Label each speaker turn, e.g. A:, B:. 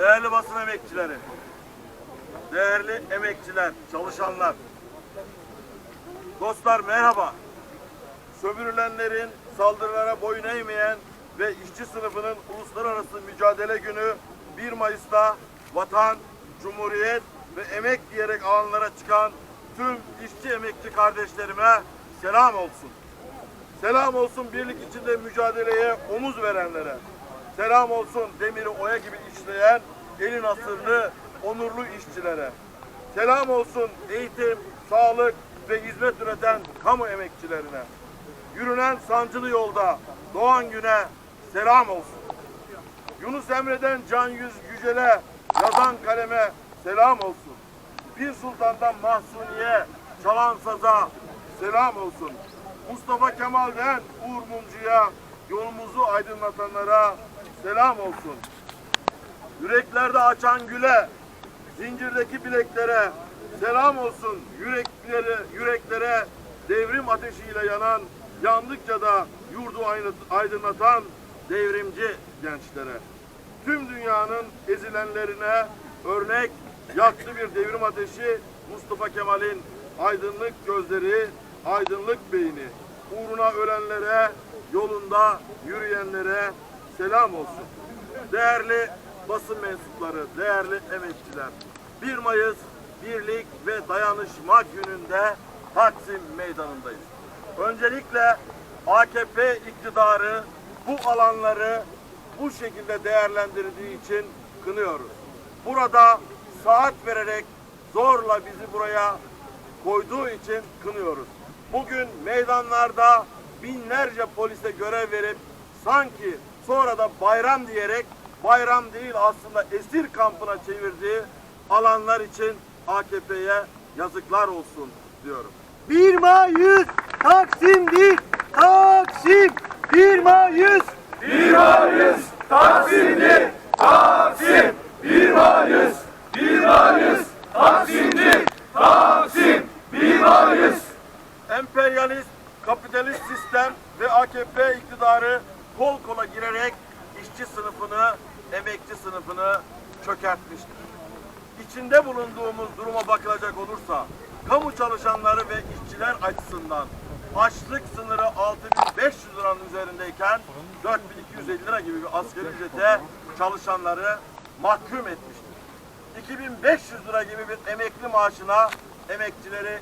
A: Değerli basın emekçileri, değerli emekçiler, çalışanlar, dostlar merhaba. Sömürülenlerin saldırılara boyun eğmeyen ve işçi sınıfının uluslararası mücadele günü 1 Mayıs'ta vatan, cumhuriyet ve emek diyerek alanlara çıkan tüm işçi emekçi kardeşlerime selam olsun. Selam olsun birlik içinde mücadeleye omuz verenlere. Selam olsun demiri oya gibi işleyen elin asırlı onurlu işçilere. Selam olsun eğitim, sağlık ve hizmet üreten kamu emekçilerine. Yürünen sancılı yolda doğan güne selam olsun. Yunus Emre'den Can Yüz Yücel'e yazan kaleme selam olsun. Bir Sultan'dan Mahsuni'ye çalan saza selam olsun. Mustafa Kemal'den Uğur Mumcu'ya yolumuzu aydınlatanlara selam olsun. Yüreklerde açan güle, zincirdeki bileklere selam olsun. Yürekleri, yüreklere devrim ateşiyle yanan, yandıkça da yurdu aydınlatan devrimci gençlere. Tüm dünyanın ezilenlerine örnek yaktı bir devrim ateşi Mustafa Kemal'in aydınlık gözleri, aydınlık beyni. Uğruna ölenlere, yolunda yürüyenlere selam olsun. Değerli basın mensupları, değerli emekçiler. 1 Mayıs Birlik ve Dayanışma Günü'nde Taksim Meydanı'ndayız. Öncelikle AKP iktidarı bu alanları bu şekilde değerlendirdiği için kınıyoruz. Burada saat vererek zorla bizi buraya koyduğu için kınıyoruz. Bugün meydanlarda binlerce polise görev verip sanki sonra da bayram diyerek bayram değil aslında esir kampına çevirdiği alanlar için AKP'ye yazıklar olsun diyorum.
B: 1 Mayıs Taksim'dir. Taksim 1 Mayıs
C: 1 Mayıs Taksim'dir. Taksim 1 Mayıs 1 Mayıs Taksim'dir. Taksim 1 Mayıs
A: emperyalist, kapitalist sistem ve AKP iktidarı kol kola girerek işçi sınıfını, emekçi sınıfını çökertmiştir. İçinde bulunduğumuz duruma bakılacak olursa, kamu çalışanları ve işçiler açısından açlık sınırı 6500 liranın üzerindeyken 4250 lira gibi bir asgari ücrete çalışanları mahkum etmiştir. 2500 lira gibi bir emekli maaşına emekçileri